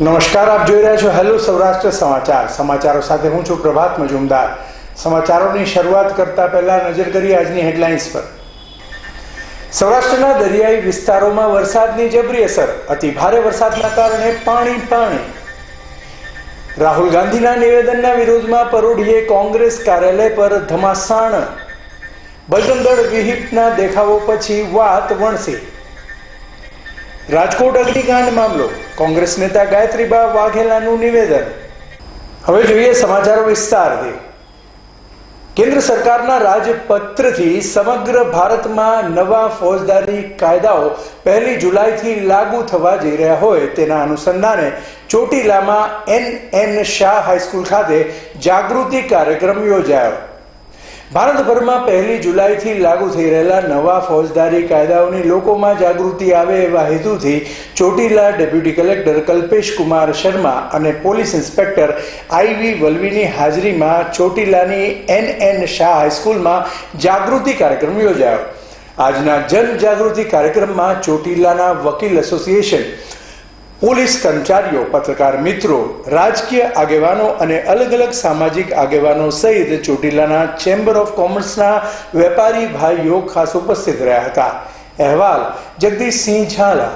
નમસ્કાર, આપ જોઈ રહ્યા છો હેલો સૌરાષ્ટ્ર સમાચાર. સમાચારો સાથે હું છું પ્રભાત મજુમદાર. સમાચારોની શરૂઆત કરતા પહેલા નજર કરી આજની હેડલાઇન્સ પર. સૌરાષ્ટ્રના દરિયાઈ વિસ્તારોમાં વરસાદની જબરી અસર. અતિ ભારે વરસાદના કારણે પાણી પાણી. રાહુલ ગાંધીના નિવેદનના વિરોધમાં પરોઢીએ કોંગ્રેસ કાર્યાલય પર ધમાસાણ. બજરંગદળ વિહિપના દેખાવો પછી વાત વણસી. રાજકોટ અગ્નિકાંડ મામલો. કોંગ્રેસ નેતા ગાયત્રીબા વાઘેલાનું નિવેદન. હવે જોઈએ સમાચારો વિસ્તારથી. કેન્દ્ર સરકારના રાજપત્રથી સમગ્ર ભારતમાં નવા ફોજદારી કાયદાઓ પહેલી જુલાઈથી લાગુ થવા જઈ રહ્યા હોય તેના અનુસંધાને ચોટીલામાં N N Shah high school ખાતે જાગૃતિ કાર્યક્રમ યોજાયો. ભારતભરમાં પહેલી જુલાઈથી લાગુ થઈ રહેલા નવા ફોજદારી કાયદાઓની લોકોમાં જાગૃતિ આવે એવા હેતુથી ચોટીલા ડેપ્યુટી કલેક્ટર કલ્પેશ કુમાર શર્મા અને પોલીસ ઇન્સ્પેક્ટર આઈવી વલવીની હાજરીમાં ચોટીલાની એન એન શાહ હાઈસ્કૂલમાં જાગૃતિ કાર્યક્રમ યોજાયો. આજના જનજાગૃતિ કાર્યક્રમમાં ચોટીલાના વકીલ એસોસિએશન પોલીસ કર્મચારીઓ, પત્રકાર મિત્રો, રાજકીય આગેવાનો અને અલગ અલગ સામાજિક આગેવાનો સહિત ચોટીલાના ચેમ્બર ઓફ કોમર્સના વેપારી ભાઈઓ ખાસ ઉપસ્થિત રહ્યા હતા. અહેવાલ જગદીશસિંહ ઝાલા